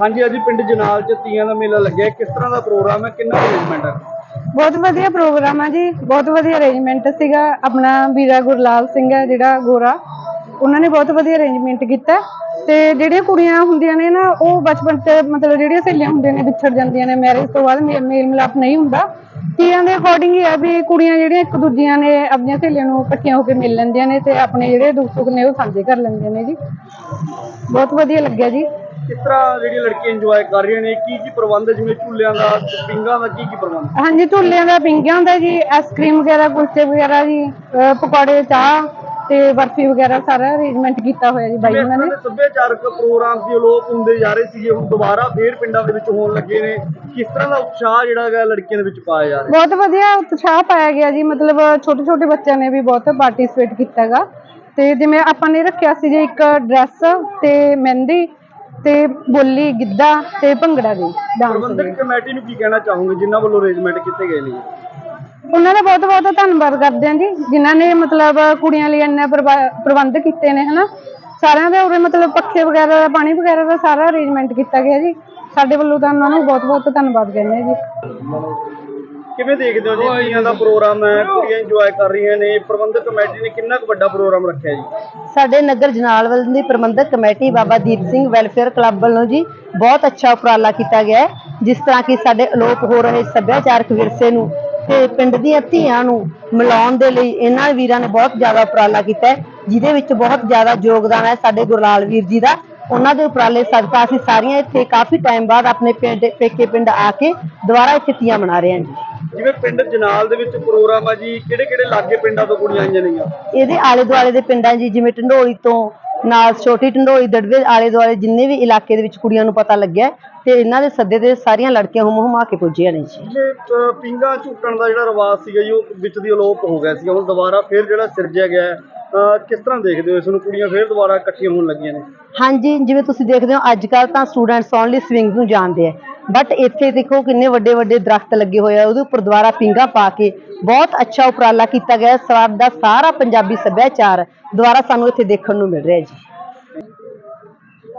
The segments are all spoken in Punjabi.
ਹਾਂਜੀ, ਅੱਜ ਪਿੰਡ ਜਨਾਲ ਚ ਤੀਆਂ ਦਾ ਮੇਲਾ ਲੱਗਿਆ ਕਿਸ ਤਰ੍ਹਾਂ ਦਾ ਪ੍ਰੋਗਰਾਮ ਹੈ? ਕਿੰਨਾ ਅਰੇਂਜਮੈਂਟ ਹੈ? ਬਹੁਤ ਵਧੀਆ ਪ੍ਰੋਗਰਾਮ ਹੈ ਜੀ। ਬਹੁਤ ਵਧੀਆ ਅਰੇਂਜਮੈਂਟ ਸੀਗਾ। ਆਪਣਾ ਵੀਰਾ ਗੁਰਲਾਲ ਸਿੰਘ ਹੈ, ਜਿਹੜਾ ਗੋਰਾ, ਉਹਨਾਂ ਨੇ ਬਹੁਤ ਵਧੀਆ ਅਰੇਂਜਮੈਂਟ ਕੀਤਾ ਤੇ ਜਿਹੜੀਆਂ ਕੁੜੀਆਂ ਹੁੰਦੀਆਂ ਨੇ ਨਾ, ਉਹ ਬਚਪਨ ਚ ਮਤਲਬ ਜਿਹੜੀਆਂ ਸਹੇਲੀਆਂ ਹੁੰਦੀਆਂ ਨੇ, ਵਿਛੜ ਜਾਂਦੀਆਂ ਨੇ ਮੈਰਿਜ ਤੋਂ ਬਾਅਦ ਮੇ- ਮੇਲ ਮਿਲਾਪ ਨਹੀਂ ਹੁੰਦਾ। ਤੀਆਂ ਦੇ ਅਕੋਰਡਿੰਗ ਹੀ ਆ ਵੀ ਕੁੜੀਆਂ ਜਿਹੜੀਆਂ ਇੱਕ ਦੂਜੀਆਂ ਨੇ, ਆਪਣੀਆਂ ਸਹੇਲੀਆਂ ਨੂੰ ਇਕੱਠੀਆਂ ਹੋ ਕੇ ਮਿਲ ਲੈਂਦੀਆਂ ਨੇ ਤੇ ਆਪਣੇ ਜਿਹੜੇ ਦੁੱਖ ਸੁੱਖ ਨੇ ਉਹ ਸਾਂਝੇ ਕਰ ਲੈਂਦੀਆਂ ਨੇ ਜੀ। ਬਹੁਤ ਵਧੀਆ ਲੱਗਿਆ ਜੀ। ਕਿਸ ਤਰ੍ਹਾਂ ਜਿਹੜੀਆਂ ਲੜਕੀਆਂ ਇੰਜੋਏ ਕਰ ਰਹੀਆਂ ਨੇ? ਕੀ ਕੀ ਪ੍ਰਬੰਧ ਹੈ? ਜਿਵੇਂ ਝੂਲਿਆਂ ਦਾ ਪਿੰਗਾਂ ਦਾ ਕੀ ਕੀ ਪ੍ਰਬੰਧ ਹਾਂਜੀ ਝੂਲਿਆਂ ਦਾ ਪਿੰਗਿਆਂ ਦਾ ਜੀ ਆਈਸਕ੍ਰੀਮ ਵਗੈਰਾ ਕੁਲਚੇ ਵਗੈਰਾ ਜੀ ਅਹ ਪਕੌੜੇ ਚਾਹ ਤੇ ਬਰਫੀ ਵਗੈਰਾ ਸਾਰਾ ਅਰੇਂਜਮੈਂਟ ਕੀਤਾ ਹੋਇਆ ਜੀ ਬਾਈ ਜਿਵੇਂ ਉਹਨਾਂ ਨੇ। ਸੱਭਿਆਚਾਰਕ ਪ੍ਰੋਗਰਾਮ ਸੀ ਲੋਕ ਹੁੰਦੇ ਜਾ ਰਹੇ ਸੀਗੇ ਹੁਣ ਦੁਬਾਰਾ ਫੇਰ ਪਿੰਡਾਂ ਦੇ ਵਿੱਚ ਹੋਣ ਲੱਗੇ ਨੇ। ਕਿਸ ਤਰ੍ਹਾਂ ਦਾ ਉਤਸ਼ਾਹ ਜਿਹੜਾ ਹੈਗਾ ਲੜਕੀਆਂ ਦੇ ਵਿੱਚ ਪਾਇਆ ਜਾ ਰਿਹਾ? ਬਹੁਤ ਵਧੀਆ ਉਤਸ਼ਾਹ ਪਾਇਆ ਗਿਆ ਜੀ ਮਤਲਬ ਛੋਟੇ ਛੋਟੇ ਬੱਚਿਆਂ ਨੇ ਵੀ ਬਹੁਤ ਪਾਰਟਿਸਿਪੇਟ ਕੀਤਾ ਹੈਗਾ ਤੇ ਜਿਵੇਂ ਆਪਾਂ ਨੇ ਰੱਖਿਆ ਸੀ ਜੀ ਇੱਕ ਡਰੈਸ ਤੇ ਮਹਿੰਦੀ ਤੇ ਬੋਲੀ ਗਿੱਧਾ ਤੇ ਭੰਗੜਾ ਦੀ ਡਾਂਸ ਪ੍ਰਬੰਧਕ ਕਮੇਟੀ ਨੂੰ ਕੀ ਕਹਿਣਾ ਚਾਹੋਗੇ? ਜਿਨ੍ਹਾਂ ਵੱਲੋਂ ਅਰੇਂਜਮੈਂਟ ਕੀਤੇ ਗਏ ਨੇ? ਉਹਨਾਂ ਦਾ ਬਹੁਤ ਬਹੁਤ ਧੰਨਵਾਦ ਕਰਦੇ ਹਾਂ ਜੀ ਜਿਨ੍ਹਾਂ ਨੇ ਮਤਲਬ ਕੁੜੀਆਂ ਲਈ ਇੰਨਾ ਪ੍ਰਬਾ- ਪ੍ਰਬੰਧ ਕੀਤੇ ਨੇ ਹਨਾ? ਸਾਰਿਆਂ ਦੇ ਉਰੇ ਮਤਲਬ ਪੱਖੇ ਵਗੈਰਾ ਦਾ ਪਾਣੀ ਵਗੈਰਾ ਦਾ ਸਾਰਾ ਅਰੇਂਜਮੈਂਟ ਕੀਤਾ ਗਿਆ ਜੀ। ਸਾਡੇ ਵੱਲੋਂ ਤਾਂ ਉਹਨਾਂ ਨੂੰ ਬਹੁਤ ਬਹੁਤ ਧੰਨਵਾਦ ਕਹਿੰਦੇ ਹਾਂ ਜੀ। ਕਿਵੇਂ ਦੇਖਦੇ ਹੋ ਜੀ? ਤੀਆਂ ਦਾ ਪ੍ਰੋਗਰਾਮ ਹੈ ਕੁੜੀਆਂ ਇੰਜੋਏ ਕਰ ਰਹੀਆਂ ਨੇ। ਪ੍ਰਬੰਧਕ ਕਮੇਟੀ ਨੇ ਕਿੰਨਾ ਕੁ ਵੱਡਾ ਪ੍ਰੋਗਰਾਮ ਰੱਖਿਆ ਜੀ? ਸਾਡੇ ਨਗਰ ਜਨਾਲ ਵੱਲ ਦੀ ਪ੍ਰਬੰਧਕ committee Baba Deep Singh welfare club ਵੱਲੋਂ ਜੀ ਬਹੁਤ ਅੱਛਾ ਉਪਰਾਲਾ ਕੀਤਾ ਗਿਆ ਹੈ ਜਿਸ ਤਰ੍ਹਾਂ ਕਿ ਸਾਡੇ ਅਲੋਪ ਹੋ ਰਹੇ ਸੱਭਿਆਚਾਰਕ ਵਿਰਸੇ ਨੂੰ ਤੇ ਪਿੰਡ ਦੀਆਂ ਧੀਆਂ ਨੂੰ ਮਿਲਾਉਣ ਦੇ ਲਈ ਇਹਨਾਂ ਵੀਰਾਂ ਨੇ ਬਹੁਤ ਜ਼ਿਆਦਾ ਉਪਰਾਲਾ ਕੀਤਾ ਹੈ ਜਿਹਦੇ ਵਿੱਚ ਬਹੁਤ ਜ਼ਿਆਦਾ ਯੋਗਦਾਨ ਹੈ ਸਾਡੇ ਗੁਰਲਾਲ ਵੀਰ ਜੀ ਦਾ। ਉਹਨਾਂ ਦੇ ਉਪਰਾਲੇ ਸਦਕਾ ਅਸੀਂ ਸਾਰੀਆਂ ਇੱਥੇ ਕਾਫੀ ਟਾਈਮ ਬਾਅਦ ਆਪਣੇ ਪਿੰਡ ਪੇਕੇ ਪਿੰਡ ਆ ਕੇ ਦੁਬਾਰਾ ਇੱਥੇ ਤੀਆਂ ਮਨਾ ਰਹੇ ਹਾਂ ਜੀ। ਜਿਵੇਂ ਪਿੰਡ ਜਨਾਲ ਦੇ ਵਿੱਚ ਪ੍ਰੋਗਰਾਮ ਹੈ ਜੀ ਕਿਹੜੇ ਕਿਹੜੇ ਲਾਗੇ ਪਿੰਡਾਂ ਤੋਂ ਕੁੜੀਆਂ ਆਈਆਂ ਨੇਗੀਆਂ? ਇਹਦੇ ਆਲੇ ਦੁਆਲੇ ਦੇ ਪਿੰਡਾਂ ਜੀ ਜਿਵੇਂ ਢੰਡੋਲੀ ਤੋਂ ਨਾਲ ਛੋਟੀ ਢੰਡੋਲੀ ਦੜਵੇ ਆਲੇ ਦੁਆਲੇ ਜਿੰਨੇ ਵੀ ਇਲਾਕੇ ਦੇ ਵਿੱਚ ਕੁੜੀਆਂ ਨੂੰ ਪਤਾ ਲੱਗਿਆ ਤੇ ਇਹਨਾਂ ਦੇ ਸੱਦੇ ਤੇ ਸਾਰੀਆਂ ਲੜਕੀਆਂ ਹੁਮ ਹੁਮਾ ਕੇ ਪੁੱਜੀਆਂ ਨੇ ਜੀ। ਅਹ, ਪਿੰਗਾ ਝੂਟਣ ਦਾ ਜਿਹੜਾ ਰਿਵਾਜ ਸੀਗਾ ਜੀ ਉਹ ਵਿੱਚ ਦੀ ਅਲੋਪ ਹੋ ਗਿਆ ਸੀ ਹੁਣ ਦੁਬਾਰਾ ਫੇਰ ਜਿਹੜਾ ਸਿਰਜਿਆ ਗਿਆ ਹੈ, ਕਿਸ ਤਰ੍ਹਾਂ ਦੇਖਦੇ ਹੋ ਇਸ ਨੂੰ? ਕੁੜੀਆਂ ਫੇਰ ਦੁਬਾਰਾ ਇਕੱਠੀਆਂ ਹੋਣ ਲੱਗੀਆਂ ਨੇ। ਹਾਂਜੀ ਜਿਵੇਂ ਤੁਸੀਂ ਦੇਖਦੇ ਹੋ ਅੱਜ ਕੱਲ ਤਾਂ ਸਟੂਡੈਂਟਸ ਓਨਲੀ ਸਵਿੰਗ ਨੂੰ ਜਾਣਦੇ ਆ। ਬਟ ਇੱਥੇ ਦੇਖੋ ਕਿੰਨੇ ਵੱਡੇ ਵੱਡੇ ਦਰਖਤ ਲੱਗੇ ਹੋਏ ਆ ਉਹਦੇ ਉੱਪਰ ਦੁਬਾਰਾ ਪਿੰਗਾ ਪਾ ਕੇ ਬਹੁਤ ਅੱਛਾ ਉਪਰਾਲਾ ਕੀਤਾ ਗਿਆ ਹੈ। ਸਾਡਾ ਸਾਰਾ ਪੰਜਾਬੀ ਸੱਭਿਆਚਾਰ ਦੁਬਾਰਾ ਸਾਨੂੰ ਇੱਥੇ ਦੇਖਣ ਨੂੰ ਮਿਲ ਰਿਹਾ ਜੀ।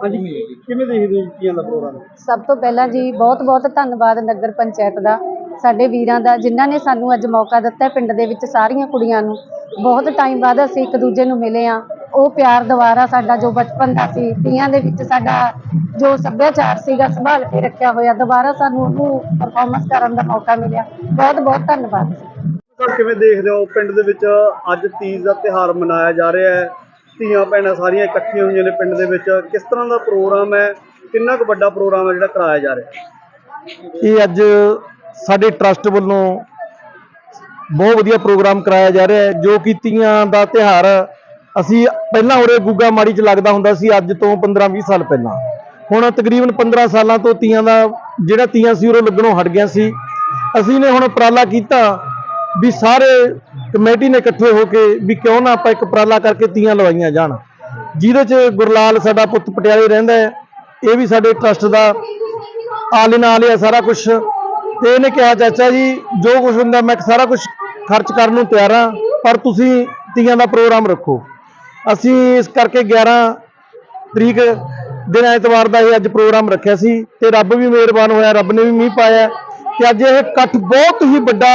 ਹਾਂਜੀ ਕਿਵੇਂ ਦੇਖਦੇ ਹੋ ਜੀ ਤੀਆਂ ਦਾ ਪ੍ਰੋਗਰਾਮ? ਸਭ ਤੋਂ ਪਹਿਲਾਂ ਜੀ ਬਹੁਤ ਬਹੁਤ ਧੰਨਵਾਦ ਨਗਰ ਪੰਚਾਇਤ ਦਾ ਸਾਡੇ ਵੀਰਾਂ ਦਾ ਜਿਨ੍ਹਾਂ ਨੇ ਸਾਨੂੰ ਅੱਜ ਮੌਕਾ ਦਿੱਤਾ ਪਿੰਡ ਦੇ ਵਿੱਚ ਸਾਰੀਆਂ ਕੁੜੀਆਂ ਨੂੰ। ਬਹੁਤ ਟਾਈਮ ਬਾਅਦ ਅਸੀਂ ਇੱਕ ਦੂਜੇ ਨੂੰ ਮਿਲੇ ਆ ਉਹ ਪਿਆਰ ਦੁਬਾਰਾ ਸਾਡਾ ਜੋ ਬਚਪਨ ਦਾ ਸੀ ਤੀਆਂ ਦੇ ਵਿੱਚ ਸਾਡਾ ਜੋ ਸੱਭਿਆਚਾਰ ਸੀਗਾ ਸੰਭਾਲ ਕੇ ਰੱਖਿਆ ਹੋਇਆ ਦੁਬਾਰਾ ਸਾਨੂੰ ਉਹਨੂੰ ਪਰਫਾਰਮੈਂਸ ਕਰਨ ਦਾ ਮੌਕਾ ਮਿਲਿਆ। ਬਹੁਤ ਬਹੁਤ ਧੰਨਵਾਦ। ਸਰ ਕਿਵੇਂ ਦੇਖਦੇ ਹੋ? ਪਿੰਡ ਦੇ ਵਿੱਚ ਅੱਜ ਤੀਜ ਦਾ ਤਿਹਾਰ ਮਨਾਇਆ ਜਾ ਰਿਹਾ ਹੈ। ਧੀਆਂ ਭੈਣਾਂ ਸਾਰੀਆਂ ਇਕੱਠੀਆਂ ਹੋਈਆਂ ਨੇ ਪਿੰਡ ਦੇ ਵਿੱਚ। ਕਿਸ ਤਰ੍ਹਾਂ ਦਾ ਪ੍ਰੋਗਰਾਮ ਹੈ? ਕਿੰਨਾ ਕੁ ਵੱਡਾ ਪ੍ਰੋਗਰਾਮ ਹੈ ਜਿਹੜਾ ਕਰਾਇਆ ਜਾ ਰਿਹਾ ਇਹ ਅੱਜ ਸਾਡੇ ਟਰਸਟ ਵੱਲੋਂ ਬਹੁਤ ਵਧੀਆ ਪ੍ਰੋਗਰਾਮ ਕਰਾਇਆ ਜਾ ਰਿਹਾ ਹੈ ਜੋ ਕਿ ਤੀਆਂ ਦਾ ਤਿਹਾਰ ਅਸੀਂ ਪਹਿਲਾਂ ਉਰੇ ਗੁੱਗਾ ਮਾੜੀ 'ਚ ਲੱਗਦਾ ਹੁੰਦਾ ਸੀ, ਅੱਜ ਤੋਂ 15-20 ਸਾਲ ਪਹਿਲਾਂ। ਹੁਣ ਤਕਰੀਬਨ 15 ਸਾਲਾਂ ਤੋਂ ਤੀਆਂ ਦਾ, ਜਿਹੜਾ ਤੀਆਂ ਸੀ ਉਰੇ ਲੱਗਣੋਂ ਹਟ ਗਿਆ ਸੀ। ਅਸੀਂ ਨੇ ਹੁਣ ਉਪਰਾਲਾ ਕੀਤਾ ਵੀ ਸਾਰੇ ਕਮੇਟੀ ਨੇ ਇਕੱਠੇ ਹੋ ਕੇ ਵੀ ਕਿਉਂ ਨਾ ਆਪਾਂ ਇੱਕ ਉਪਰਾਲਾ ਕਰਕੇ ਤੀਆਂ ਲਵਾਈਆਂ ਜਾਣ। ਜਿਹਦੇ 'ਚ ਗੁਰਲਾਲ ਸਾਡਾ ਪੁੱਤ ਪਟਿਆਲੇ ਰਹਿੰਦਾ ਹੈ, ਇਹ ਵੀ ਸਾਡੇ ਟਰਸਟ ਦਾ ਆਲੇ ਨਾਲ ਹੀ ਸਾਰਾ ਕੁਝ ਤੇ ਇਹਨੇ ਕਿਹਾ, ਚਾਚਾ ਜੀ, ਜੋ ਕੁਝ ਹੁੰਦਾ ਮੈਂ ਸਾਰਾ ਕੁਝ ਖਰਚ ਕਰਨ ਨੂੰ ਤਿਆਰ ਹਾਂ, ਪਰ ਤੁਸੀਂ ਤੀਆਂ ਦਾ ਪ੍ਰੋਗਰਾਮ ਰੱਖੋ। ਅਸੀਂ ਇਸ ਕਰਕੇ 11 ਤਰੀਕ ਦਿਨ ਐਤਵਾਰ ਦਾ ਇਹ ਅੱਜ ਪ੍ਰੋਗਰਾਮ ਰੱਖਿਆ ਸੀ ਤੇ ਰੱਬ ਵੀ ਮਿਹਰਬਾਨ ਹੋਇਆ ਰੱਬ ਨੇ ਵੀ ਮੀਂਹ ਪਾਇਆ ਤੇ ਅੱਜ ਇਹ ਇਕੱਠ ਬਹੁਤ ਹੀ ਵੱਡਾ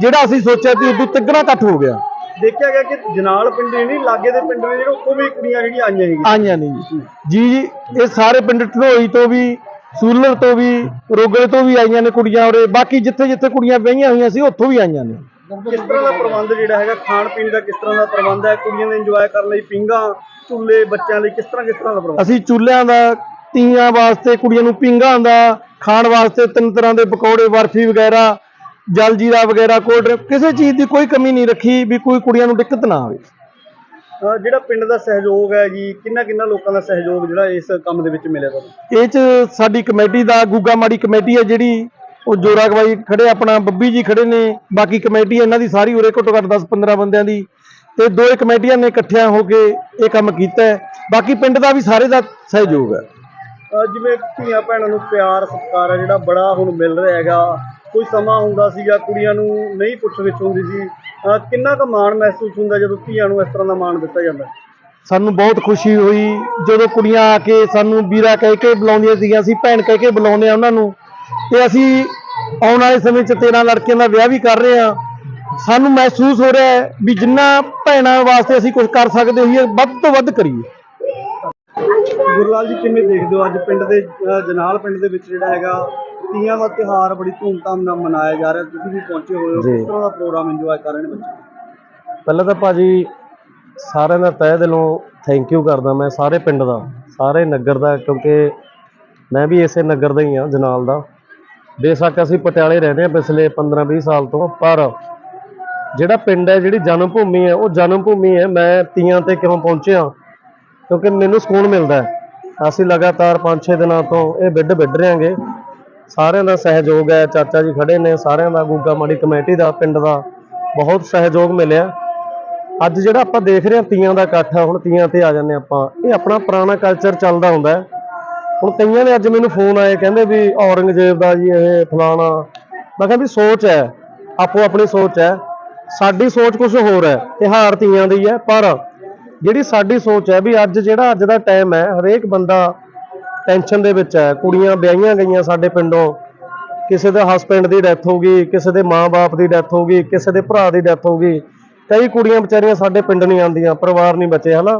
ਜਿਹੜਾ ਅਸੀਂ ਸੋਚਿਆ ਸੀ ਉਦੋਂ ਤਿੱਗਣਾ ਇਕੱਠ ਹੋ ਗਿਆ। ਦੇਖਿਆ ਗਿਆ ਕਿ ਜਨਾਲ ਪਿੰਡ ਨਹੀਂ ਲਾਗੇ ਦੇ ਪਿੰਡ ਨੇ ਜਿਹੜੇ ਉੱਥੋਂ ਵੀ ਕੁੜੀਆਂ ਜਿਹੜੀਆਂ ਆਈਆਂ ਹੈਗੀਆਂ। ਆਈਆਂ ਨੇ ਜੀ। ਜੀ ਜੀ ਇਹ ਸਾਰੇ ਪਿੰਡ ਢਨੋਈ ਤੋਂ ਵੀ ਸੂਲਰ ਤੋਂ ਵੀ ਰੋਗਲੇ ਤੋਂ ਵੀ ਆਈਆਂ ਨੇ ਕੁੜੀਆਂ ਔਰ ਬਾਕੀ ਜਿੱਥੇ ਜਿੱਥੇ ਕੁੜੀਆਂ ਵਿਆਹੀਆਂ ਹੋਈਆਂ ਸੀ ਉੱਥੋਂ ਵੀ ਆਈਆਂ ਨੇ। ਕਿਸ ਤਰ੍ਹਾਂ ਦਾ ਪ੍ਰਬੰਧ ਜਿਹੜਾ ਹੈਗਾ ਖਾਣ ਪੀਣ ਦਾ ਕਿਸ ਤਰ੍ਹਾਂ ਦਾ ਪ੍ਰਬੰਧ ਹੈ ਕੁੜੀਆਂ ਦੇ ਇੰਜੋਏ ਕਰਨ ਲਈ ਪਿੰਗਾ ਝੂਲੇ ਬੱਚਿਆਂ ਲਈ ਕਿਸ ਤਰ੍ਹਾਂ ਕਿਸ ਤਰ੍ਹਾਂ ਦਾ ਪ੍ਰਬੰਧ? ਅਸੀਂ ਚੁੱਲ੍ਹਿਆਂ ਦਾ ਤੀਆਂ ਵਾਸਤੇ ਕੁੜੀਆਂ ਨੂੰ ਪਿੰਗਾਂ ਦਾ ਖਾਣ ਵਾਸਤੇ ਤਿੰਨ ਤਰ੍ਹਾਂ ਦੇ ਪਕੌੜੇ ਬਰਫੀ ਵਗੈਰਾ ਜਲਜੀਰਾ ਵਗੈਰਾ ਕੋਲਡ ਕਿਸੇ ਚੀਜ਼ ਦੀ ਕੋਈ ਕਮੀ ਨਹੀਂ ਰੱਖੀ ਵੀ ਕੋਈ ਕੁੜੀਆਂ ਨੂੰ ਦਿੱਕਤ ਨਾ ਆਵੇ। ਜਿਹੜਾ ਪਿੰਡ ਦਾ ਸਹਿਯੋਗ ਹੈ ਜੀ ਕਿੰਨਾ ਕਿੰਨਾ ਲੋਕਾਂ ਦਾ ਸਹਿਯੋਗ ਜਿਹੜਾ ਇਸ ਕੰਮ ਦੇ ਵਿੱਚ ਮਿਲਿਆ ਤੁਹਾਨੂੰ? ਇਹ ਚ ਸਾਡੀ ਕਮੇਟੀ ਦਾ ਗੁੱਗਾ ਮਾੜੀ ਕਮੇਟੀ ਹੈ ਜਿਹੜੀ ਉਹ ਜੋਰਾ ਗਵਾਈ ਖੜੇ ਆਪਣਾ ਬੱਬੀ ਜੀ ਖੜੇ ਨੇ ਬਾਕੀ ਕਮੇਟੀ ਇਹਨਾਂ ਦੀ ਸਾਰੀ ਉਰੇ ਘੱਟੋ ਘੱਟ 10-15 ਬੰਦਿਆਂ ਦੀ। ਤੇ ਦੋ ਕਮੇਟੀਆਂ ਨੇ ਇਕੱਠਿਆਂ ਹੋ ਕੇ ਇਹ ਕੰਮ ਕੀਤਾ ਬਾਕੀ ਪਿੰਡ ਦਾ ਵੀ ਸਾਰੇ ਦਾ ਸਹਿਯੋਗ ਹੈ। ਜਿਵੇਂ ਧੀਆਂ ਭੈਣਾਂ ਨੂੰ ਪਿਆਰ ਸਤਿਕਾਰ ਹੈ ਜਿਹੜਾ ਬੜਾ ਹੁਣ ਮਿਲ ਰਿਹਾ ਹੈਗਾ। ਕੋਈ ਸਮਾਂ ਹੁੰਦਾ ਸੀਗਾ ਕੁੜੀਆਂ ਨੂੰ ਨਹੀਂ ਪੁੱਛ ਵਿੱਚ ਹੁੰਦੀ ਸੀ। ਕਿੰਨਾ ਕੁ ਮਾਣ ਮਹਿਸੂਸ ਹੁੰਦਾ ਜਦੋਂ ਧੀਆਂ ਨੂੰ ਇਸ ਤਰ੍ਹਾਂ ਦਾ ਮਾਣ ਦਿੱਤਾ ਜਾਂਦਾ? ਸਾਨੂੰ ਬਹੁਤ ਖੁਸ਼ੀ ਹੋਈ ਜਦੋਂ ਕੁੜੀਆਂ ਆ ਕੇ ਸਾਨੂੰ ਵੀਰਾ ਕਹਿ ਕੇ ਬੁਲਾਉਂਦੀਆਂ ਸੀਗੀਆਂ ਅਸੀਂ ਭੈਣ ਕਹਿ ਕੇ ਬੁਲਾਉਂਦੇ ਆ ਉਹਨਾਂ ਨੂੰ। ਤੇ ਅਸੀਂ ਆਉਣ ਵਾਲੇ ਸਮੇਂ 'ਚ 13 ਲੜਕੀਆਂ ਦਾ ਵਿਆਹ ਵੀ ਕਰ ਰਹੇ ਹਾਂ। ਸਾਨੂੰ ਮਹਿਸੂਸ ਹੋ ਰਿਹਾ ਹੈ ਵੀ ਜਿੰਨਾ ਭੈਣਾਂ ਵਾਸਤੇ ਅਸੀਂ ਕੁਝ ਕਰ ਸਕਦੇ ਹੋਈਏ ਵੱਧ ਤੋਂ ਵੱਧ ਕਰੀਏ। ਗੁਰਲਾਲ ਜੀ ਕਿਵੇਂ ਦੇਖਦੇ ਹੋ ਅੱਜ ਪਿੰਡ ਦੇ ਜਨਾਲ ਪਿੰਡ ਦੇ ਵਿੱਚ ਜਿਹੜਾ ਹੈਗਾ ਤੀਆਂ ਦਾ ਤਿਉਹਾਰ ਬੜੀ ਧੂਮਧਾਮ ਨਾਲ ਮਨਾਇਆ ਜਾ ਰਿਹਾ ਤੁਸੀਂ ਵੀ ਪਹੁੰਚੇ ਹੋਏ ਹੋ। ਜੀ। ਕਿਸ ਤਰ੍ਹਾਂ ਦਾ ਪ੍ਰੋਗਰਾਮ ਇੰਜੋਏ ਕਰ ਰਹੇ ਨੇ ਬੱਚੇ? ਪਹਿਲਾਂ ਤਾਂ ਭਾਜੀ ਸਾਰਿਆਂ ਦਾ ਤਹਿ ਦਿਲੋਂ ਥੈਂਕ ਯੂ ਕਰਦਾ ਮੈਂ ਸਾਰੇ ਪਿੰਡ ਦਾ ਸਾਰੇ ਨਗਰ ਦਾ ਕਿਉਂਕਿ ਮੈਂ ਵੀ ਇਸੇ ਨਗਰ ਦਾ ਹੀ ਹਾਂ ਜਨਾਲ ਦਾ। ਬੇਸ਼ੱਕ ਅਸੀਂ ਪਟਿਆਲੇ ਰਹਿੰਦੇ ਹਾਂ ਪਿਛਲੇ 15-20 ਸਾਲ ਤੋਂ, ਪਰ ਜਿਹੜਾ ਪਿੰਡ ਹੈ, ਜਿਹੜੀ ਜਨਮ ਭੂਮੀ ਹੈ, ਉਹ ਜਨਮ ਭੂਮੀ ਹੈ। ਮੈਂ ਤੀਆਂ ਤੇ ਕਿਉਂ ਪਹੁੰਚਿਆ? ਕਿਉਂਕਿ ਮੈਨੂੰ ਸਕੂਨ ਮਿਲਦਾ ਹੈ। ਅਸੀਂ ਲਗਾਤਾਰ 5-6 ਦਿਨਾਂ ਤੋਂ ਇਹ ਬਿੱਡ ਵਿੱਢ ਰਹੇਾਂਗੇ। ਸਾਰਿਆਂ ਦਾ ਸਹਿਯੋਗ ਹੈ, ਚਾਚਾ ਜੀ ਖੜੇ ਨੇ, ਸਾਰਿਆਂ ਦਾ, ਗੁੱਗਾ ਮਾੜੀ ਕਮੇਟੀ ਦਾ, ਪਿੰਡ ਦਾ ਬਹੁਤ ਸਹਿਯੋਗ ਮਿਲਿਆ। ਅੱਜ ਜਿਹੜਾ ਆਪਾਂ ਦੇਖ ਰਹੇ ਹਾਂ ਤੀਆਂ ਦਾ ਇਕੱਠ ਹੁਣ ਤੀਆਂ ਤੇ ਆ ਜਾਂਦੇ ਆਪਾਂ। ਇਹ ਆਪਣਾ ਪੁਰਾਣਾ ਕਲਚਰ ਚੱਲਦਾ ਹੁੰਦਾ ਹੈ। ਹੁਣ ਕਈਆਂ ਨੇ ਅੱਜ ਮੈਨੂੰ ਫੋਨ ਆਏ, ਕਹਿੰਦੇ ਵੀ ਔਰੰਗਜ਼ੇਬ ਦਾ ਜੀ ਇਹ ਫਲਾਣਾ। ਮੈਂ ਕਿਹਾ ਵੀ ਸੋਚ ਹੈ, ਆਪੋ ਆਪਣੀ ਸੋਚ ਹੈ। ਸਾਡੀ ਸੋਚ ਕੁਝ ਹੋਰ ਹੈ, ਤਿਉਹਾਰ ਤੀਆਂ ਦੀ ਹੈ, ਪਰ ਜਿਹੜੀ ਸਾਡੀ ਸੋਚ ਹੈ ਵੀ ਅੱਜ ਜਿਹੜਾ ਅੱਜ ਦਾ ਟਾਈਮ ਹੈ, ਹਰੇਕ ਬੰਦਾ ਟੈਨਸ਼ਨ ਦੇ ਵਿੱਚ ਹੈ, ਕੁੜੀਆਂ ਵਿਆਹੀਆਂ ਗਈਆਂ ਸਾਡੇ ਪਿੰਡੋਂ, ਕਿਸੇ ਦੇ ਹਸਬੈਂਡ ਦੀ ਡੈਥ ਹੋ ਗਈ, ਕਿਸੇ ਦੇ ਮਾਂ-ਬਾਪ ਦੀ ਡੈਥ ਹੋ ਗਈ, ਕਿਸੇ ਦੇ ਭਰਾ ਦੀ ਡੈਥ ਹੋ ਗਈ, ਕਈ ਕੁੜੀਆਂ ਵਿਚਾਰੀਆਂ ਸਾਡੇ ਪਿੰਡ ਨਹੀਂ ਆਉਂਦੀਆਂ, ਪਰਿਵਾਰ ਨਹੀਂ ਬਚੇ, ਹਨਾ?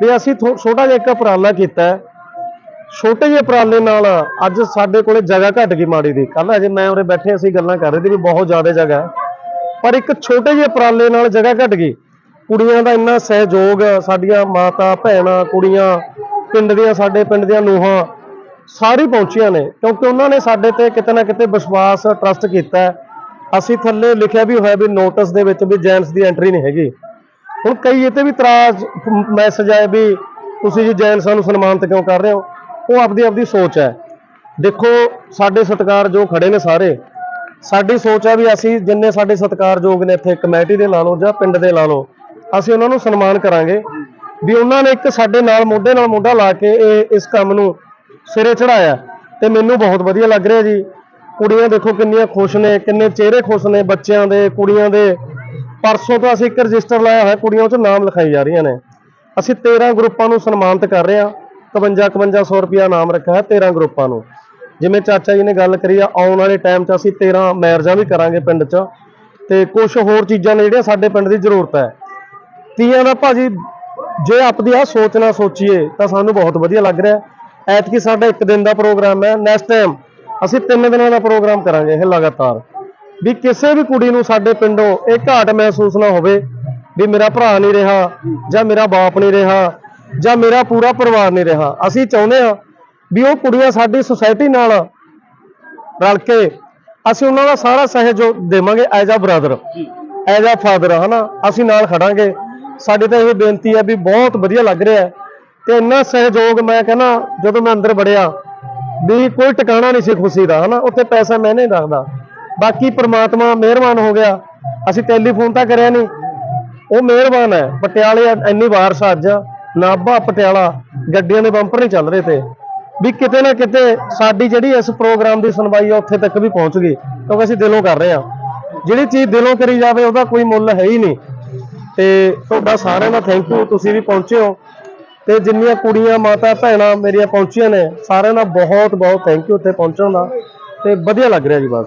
ਤੇ ਅਸੀਂ ਥੋ- ਛੋਟਾ ਜਿਹਾ ਇੱਕ ਉਪਰਾਲਾ ਕੀਤਾ ਛੋਟੇ ਜਿਹੇ ਉਪਰਾਲੇ ਨਾਲ ਅੱਜ ਸਾਡੇ ਕੋਲੇ ਜਗ੍ਹਾ ਘਟ ਗਈ ਮਾੜੀ ਦੀ। ਕੱਲ ਅਜੇ ਮੈਂ ਉਰੇ ਬੈਠੇ ਅਸੀਂ ਗੱਲਾਂ ਕਰ ਰਹੇ ਸੀ ਵੀ ਬਹੁਤ ਜ਼ਿਆਦਾ ਜਗ੍ਹਾ ਪਰ ਇੱਕ ਛੋਟੇ ਜਿਹੇ ਉਪਰਾਲੇ ਨਾਲ ਜਗ੍ਹਾ ਘਟ ਗਈ। ਕੁੜੀਆਂ ਦਾ ਇੰਨਾ ਸਹਿਯੋਗ, ਸਾਡੀਆਂ ਮਾਤਾ, ਭੈਣਾਂ, ਕੁੜੀਆਂ, ਪਿੰਡ ਦੀਆਂ, ਸਾਡੇ ਪਿੰਡ ਦੀਆਂ ਨੂਹਾਂ, ਸਾਰੀ ਪਹੁੰਚੀਆਂ ਨੇ। ਕਿਉਂਕਿ ਉਹਨਾਂ ਨੇ ਸਾਡੇ ਤੇ ਕਿਤੇ ਨਾ ਕਿਤੇ ਵਿਸ਼ਵਾਸ ਟਰਸਟ ਕੀਤਾ ਅਸੀਂ ਥੱਲੇ ਲਿਖਿਆ ਵੀ ਹੋਇਆ ਵੀ ਨੋਟਿਸ ਦੇ ਵਿੱਚ ਵੀ ਜੈਂਟਸ ਦੀ ਐਂਟਰੀ ਨਹੀਂ ਹੈਗੀ। ਹੁਣ ਕਈ ਇਹ ਤੇ ਵੀ ਇਤਰਾਜ਼ ਮੈਸੇਜ ਆਏ ਵੀ ਤੁਸੀਂ ਜੀ ਜੈਨਸਾਂ ਨੂੰ ਸਨਮਾਨਿਤ ਕਿਉਂ ਕਰ ਰਹੇ ਹੋ? ਉਹ ਆਪਦੀ ਆਪਦੀ ਸੋਚ ਹੈ। ਦੇਖੋ, ਸਾਡੇ ਸਤਿਕਾਰ ਜੋ ਖੜੇ ਨੇ ਸਾਰੇ। ਸਾਡੀ ਸੋਚ ਹੈ ਵੀ ਅਸੀਂ ਜਿੰਨੇ ਸਾਡੇ ਸਤਿਕਾਰਯੋਗ ਨੇ ਇੱਥੇ ਕਮੇਟੀ ਦੇ ਲਾ ਲਓ ਜਾਂ ਪਿੰਡ ਦੇ ਲਾ ਲਓ, ਅਸੀਂ ਉਹਨਾਂ ਨੂੰ ਸਨਮਾਨ ਕਰਾਂਗੇ ਵੀ ਉਹਨਾਂ ਨੇ ਇੱਕ ਸਾਡੇ ਨਾਲ ਮੋਢੇ ਨਾਲ ਮੋਢਾ ਲਾ ਕੇ ਇਹ ਇਸ ਕੰਮ ਨੂੰ ਸਿਰੇ ਚੜਾਇਆ ਤੇ ਮੈਨੂੰ ਬਹੁਤ ਵਧੀਆ ਲੱਗ ਰਿਹਾ ਜੀ। ਕੁੜੀਆਂ ਦੇਖੋ ਕਿੰਨੀਆਂ ਖੁਸ਼ ਨੇ, ਕਿੰਨੇ ਚਿਹਰੇ ਖੁਸ਼ ਨੇ ਬੱਚਿਆਂ ਦੇ, ਕੁੜੀਆਂ ਦੇ। ਪਰਸੋਂ ਤੋਂ ਅਸੀਂ ਇੱਕ ਰਜਿਸਟਰ ਲਾਇਆ ਹੋਇਆ, ਕੁੜੀਆਂ ਉਹ 'ਚ ਨਾਮ ਲਿਖਾਈ ਜਾ ਰਹੀਆਂ ਨੇ। ਅਸੀਂ 13 ਗਰੁੱਪਾਂ ਨੂੰ ਸਨਮਾਨਿਤ ਕਰ ਰਹੇ ਹਾਂ। 52 5100 ਰੁਪਿਆ ਨਾਮ ਰੱਖਿਆ ਹੈ 13 ਗਰੁੱਪਾਂ ਨੂੰ। ਜਿਵੇਂ ਚਾਚਾ ਜੀ ਨੇ ਗੱਲ ਕਰੀ ਆ, ਆਉਣ ਵਾਲੇ ਟਾਈਮ 'ਚ ਅਸੀਂ 13 ਮੈਰਿਜਾਂ ਵੀ ਕਰਾਂਗੇ ਪਿੰਡ 'ਚ। ਤੇ ਕੁਝ ਹੋਰ ਚੀਜ਼ਾਂ ਨੇ ਜਿਹੜੀਆਂ ਸਾਡੇ ਪਿੰਡ ਦੀ ਜ਼ਰੂਰਤ ਹੈ। ਤੀਆਂ ਦਾ ਭਾਜੀ, ਜੇ ਆਪਦੀ ਆ ਸੋਚ ਨਾ ਸੋਚੀਏ, ਤਾਂ ਸਾਨੂੰ ਬਹੁਤ ਵਧੀਆ ਲੱਗ ਰਿਹਾ ਐਤਕੀ ਸਾਡਾ ਇੱਕ ਦਿਨ ਦਾ ਪ੍ਰੋਗਰਾਮ ਹੈ। ਨੈਕਸਟ ਟਾਈਮ ਅਸੀਂ ਤਿੰਨ ਦਿਨਾਂ ਦਾ ਪ੍ਰੋਗਰਾਮ ਕਰਾਂਗੇ ਇਹ ਲਗਾਤਾਰ। ਵੀ ਕਿਸੇ ਵੀ ਕੁੜੀ ਨੂੰ ਸਾਡੇ ਪਿੰਡੋਂ ਇਹ ਘਾਟ ਮਹਿਸੂਸ ਨਾ ਹੋਵੇ ਵੀ ਮੇਰਾ ਭਰਾ ਨਹੀਂ ਰਿਹਾ ਜਾਂ ਮੇਰਾ ਬਾਪ ਨਹੀਂ ਰਿਹਾ। ਜਾਂ ਮੇਰਾ ਪੂਰਾ ਪਰਿਵਾਰ ਨਹੀਂ ਰਿਹਾ। ਅਸੀਂ ਚਾਹੁੰਦੇ ਹਾਂ ਵੀ ਉਹ ਕੁੜੀਆਂ ਸਾਡੀ ਸੁਸਾਇਟੀ ਨਾਲ ਰਲ ਕੇ ਅਸੀਂ ਉਹਨਾਂ ਦਾ ਸਾਰਾ ਸਹਿਯੋਗ ਦੇਵਾਂਗੇ as a brother as a father ਹਨਾ? ਅਸੀਂ ਨਾਲ ਖੜਾਂਗੇ। ਸਾਡੀ ਤਾਂ ਇਹ ਬੇਨਤੀ ਹੈ ਵੀ ਬਹੁਤ ਵਧੀਆ ਲੱਗ ਰਿਹਾ ਹੈ। ਤੇ ਇੰਨਾ ਸਹਿਯੋਗ ਮੈਂ ਕਹਿੰਦਾ, ਜਦੋਂ ਮੈਂ ਅੰਦਰ ਵੜਿਆ ਵੀ ਕੋਈ ਟਿਕਾਣਾ ਨਹੀਂ ਸੀ ਖੁਸ਼ੀ ਦਾ, ਹਨਾ? ਉੱਥੇ ਪੈਸਾ ਮੈਂ ਨਹੀਂ ਰੱਖਦਾ। ਬਾਕੀ ਪ੍ਰਮਾਤਮਾ ਮਿਹਰਬਾਨ ਹੋ ਗਿਆ। ਅਸੀਂ ਟੈਲੀਫੋਨ ਤਾਂ ਕਰਿਆ ਨਹੀਂ। ਉਹ ਮਿਹਰਬਾਨ ਹੈ। ਪਟਿਆਲੇ ਇੰਨੀ ਵਾਰਸ ਅੱਜ। ਨਾਭਾ ਪਟਿਆਲਾ ਗੱਡੀਆਂ ਦੇ ਬੰਪਰ ਨਹੀਂ ਚੱਲ ਰਹੇ ਤੇ। ਵੀ ਕਿਤੇ ਨਾ ਕਿਤੇ ਸਾਡੀ ਜਿਹੜੀ ਇਸ ਪ੍ਰੋਗਰਾਮ ਦੀ ਸੁਣਵਾਈ ਆ, ਉੱਥੇ ਤੱਕ ਵੀ ਪਹੁੰਚ ਗਈ, ਕਿਉਂਕਿ ਅਸੀਂ ਦਿਲੋਂ ਕਰ ਰਹੇ ਹਾਂ ਜਿਹੜੀ ਚੀਜ਼ ਦਿਲੋਂ ਕਰੀ ਜਾਵੇ, ਉਹਦਾ ਕੋਈ ਮੁੱਲ ਹੈ ਹੀ ਨਹੀਂ। ਤੇ ਤੁਹਾਡਾ ਸਾਰਿਆਂ ਦਾ ਥੈਂਕ ਯੂ ਤੁਸੀਂ ਵੀ ਪਹੁੰਚੇ ਹੋ। ਤੇ ਜਿੰਨੀਆਂ ਕੁੜੀਆਂ, ਮਾਤਾ, ਭੈਣਾਂ ਮੇਰੀਆਂ ਪਹੁੰਚੀਆਂ ਨੇ, ਸਾਰਿਆਂ ਦਾ ਬਹੁਤ ਬਹੁਤ ਥੈਂਕ ਯੂ ਉੱਥੇ ਪਹੁੰਚਣ ਦਾ। ਤੇ ਵਧੀਆ ਲੱਗ ਰਿਹਾ ਜੀ ਬਸ।